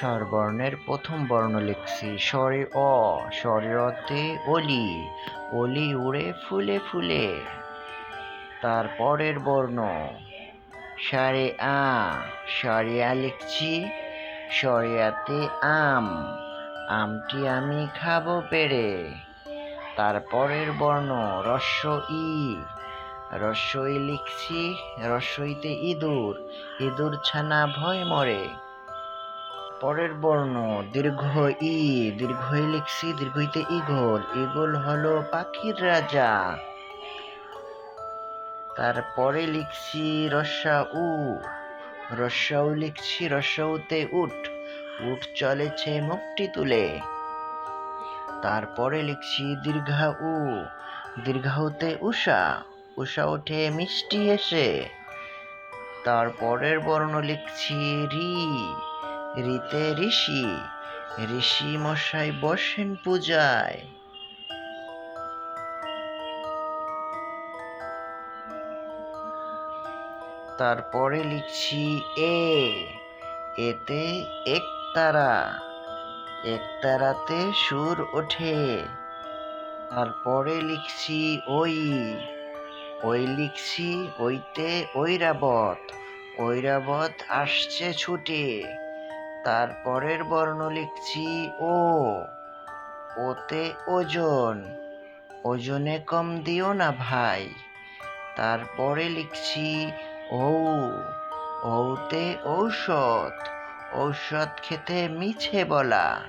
স্বরবর্ণের প্রথম বর্ণ লিখছি। স্বরে অ, স্বরে অতে অলি অলি উড়ে ফুলে ফুলে। তারপরের বর্ণ সারে আ সারে আ লিখছি সরিয়াতে আম, আমটি আমি খাব পেরে তারপরের বর্ণ রস্য ই রস্যই লিখছি, রস্যইতে ইঁদুর ইঁদুর ছানা ভয় মরে। পরের বর্ণ, দীর্ঘ ই দীর্ঘই লিখছি দীর্ঘইতে ইগল ইগল হলো পাখির রাজা। তারপরে লিখছি রস্যা উ রস্যাউ লিখছি রস্যাউতে উঠ উঠ চলেছে মুখটি তুলে। তারপরে লিখছি দীর্ঘা উ দীর্ঘাউতে উষা উষা ওঠে মিষ্টি এসে। তারপরের বর্ণ লিখছি রি রিতে ঋষি ঋষি মশাই বসেন পূজায়। তারপরে লিখছি এ, এতে একতারা একতারাতে সুর ওঠে। তারপরে লিখছি ওই ওই লিখছি ওইতে ঐরাবত ঐরাবত আসছে ছুটে। তারপরের বর্ণ লিখছি ও। ওতে ওজন। ওজনে কম দিও না ভাই। তারপরে লিখছি ঔ। ঔতে ঔষধ। ঔষধ খেতে মিছে বলা।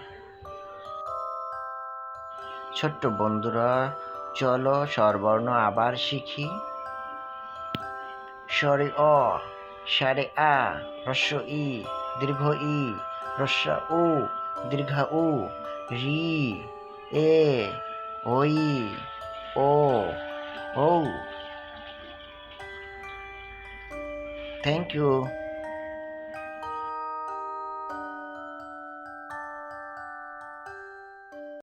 ছোট্ট বন্ধুরা, চলো স্বরবর্ণ আবার শিখি। স্বরে অ সারে আ হ্রস্ব ই। দীর্ঘ ই রস্যা ও দীর্ঘা উ রি এ ওই ও ও থ্যাংক ইউ